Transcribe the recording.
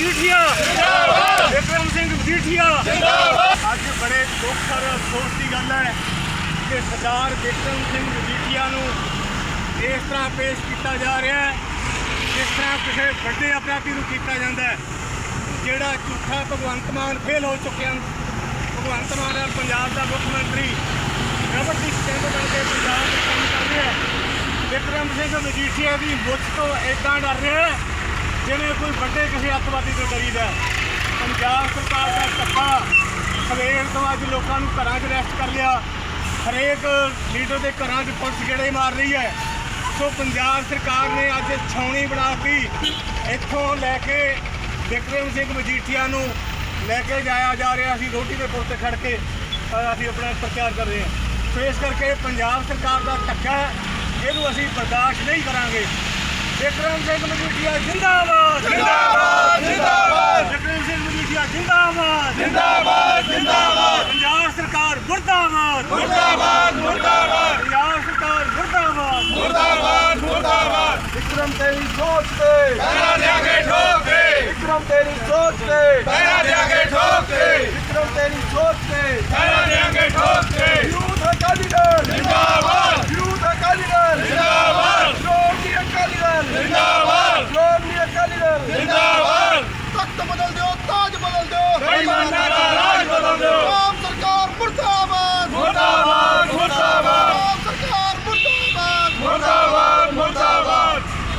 ਮਜੀਠੀਆ। ਜਿੰਦਾਬਾਦ। ਵਿਕਰਮ ਸਿੰਘ ਮਜੀਠੀਆ। ਜਿੰਦਾਬਾਦ। ਅੱਜ ਬੜੇ ਦੁੱਖ ਔਰ ਅਫਸੋਸ ਦੀ ਗੱਲ ਹੈ ਕਿ ਸਰਦਾਰ ਵਿਕਰਮ ਸਿੰਘ ਮਜੀਠੀਆ ਨੂੰ ਇਸ ਤਰ੍ਹਾਂ ਪੇਸ਼ ਕੀਤਾ ਜਾ ਰਿਹਾ ਹੈ ਜਿਸ ਤਰ੍ਹਾਂ ਕਿਸੇ ਵੱਡੇ ਅਪਰਾਧੀ ਨੂੰ ਕੀਤਾ ਜਾਂਦਾ ਹੈ ਜਿਹੜਾ ਝੂਠਾ ਭਗਵੰਤ ਮਾਨ ਫੇਲ ਹੋ ਚੁੱਕਿਆ ਭਗਵੰਤ ਮਾਨ ਹੈ ਪੰਜਾਬ ਦਾ ਮੁੱਖ ਮੰਤਰੀ। ਰਬਰ ਦੀ ਸਟੈਂਡ ਬਣ ਕੇ ਪੰਜਾਬ ਦਾ ਕੰਮ ਕਰ ਰਿਹਾ ਵਿਕਰਮ ਸਿੰਘ ਮਜੀਠੀਆ ਦੀ ਮੁੱਛ ਤੋਂ ਇਦਾਂ ਡਰ ਰਿਹਾ ਜਿਵੇਂ ਕੋਈ ਵੱਡੇ ਕਿਸੇ ਅੱਤਵਾਦੀ ਤੋਂ ਡਰੀਦਾ ਹੈ। ਪੰਜਾਬ ਸਰਕਾਰ ਦਾ ਧੱਕਾ। ਸਵੇਰ ਤੋਂ ਅੱਜ ਲੋਕਾਂ ਨੂੰ ਘਰਾਂ 'ਚ ਰੈਸਟ ਕਰ ਲਿਆ। ਹਰੇਕ ਲੀਡਰ ਦੇ ਘਰਾਂ 'ਚ ਪੁਲਿਸ ਗੇੜੇ ਮਾਰ ਰਹੀ ਹੈ। ਸੋ ਪੰਜਾਬ ਸਰਕਾਰ ਨੇ ਅੱਜ ਛਾਉਣੀ ਬਣਾਤੀ ਇੱਥੋਂ ਲੈ ਕੇ ਵਿਕਰਮ ਸਿੰਘ ਮਜੀਠੀਆ ਨੂੰ ਲੈ ਕੇ ਜਾਇਆ ਜਾ ਰਿਹਾ। ਸੀ ਰੋਟੀ ਦੇ ਪੁਲ ਤੇ ਖੜ ਕੇ ਅਸੀਂ ਆਪਣਾ ਪ੍ਰਚਾਰ ਕਰ ਰਹੇ ਹਾਂ। ਸੋ ਇਸ ਕਰਕੇ ਪੰਜਾਬ ਸਰਕਾਰ ਦਾ ਧੱਕਾ ਇਹਨੂੰ ਅਸੀਂ ਬਰਦਾਸ਼ਤ ਨਹੀਂ ਕਰਾਂਗੇ। ਵਿਕਰਮ ਸਿੰਘ ਮਜੀਠੀਆ ਜਿੰਦਾਬਾਦ! ਜਿੰਦਾਬਾਦ ਜਿੰਦਾਬਾਦ। ਵਿਕਰਮ ਸਿੰਘ ਮਜੀਠੀਆ ਜਿੰਦਾਬਾਦ। ਜਿੰਦਾਬਾਦ ਜਿੰਦਾਬਾਦ। ਪੰਜਾਬ ਸਰਕਾਰ ਮੁਰਦਾਬਾਦ। ਮੁਰਦਾਬਾਦ ਮੁਰਦਾਬਾਦ। ਪੰਜਾਬ ਸਰਕਾਰ ਮੁਰਦਾਬਾਦ। ਮੁਰਦਾਬਾਦ ਮੁਰਦਾਬਾਦ। ਵਿਕਰਮ ਤੇਰੀ ਸੋਚ ਤੇ। ਤੇ ਪਹਿਰਾ ਦਿਆਂਗੇ ਠੋਕ ਕੇ। ਵਿਕਰਮ ਤੇਰੀ ਸੋਚ ਤੇ। ਪਹਿਰਾ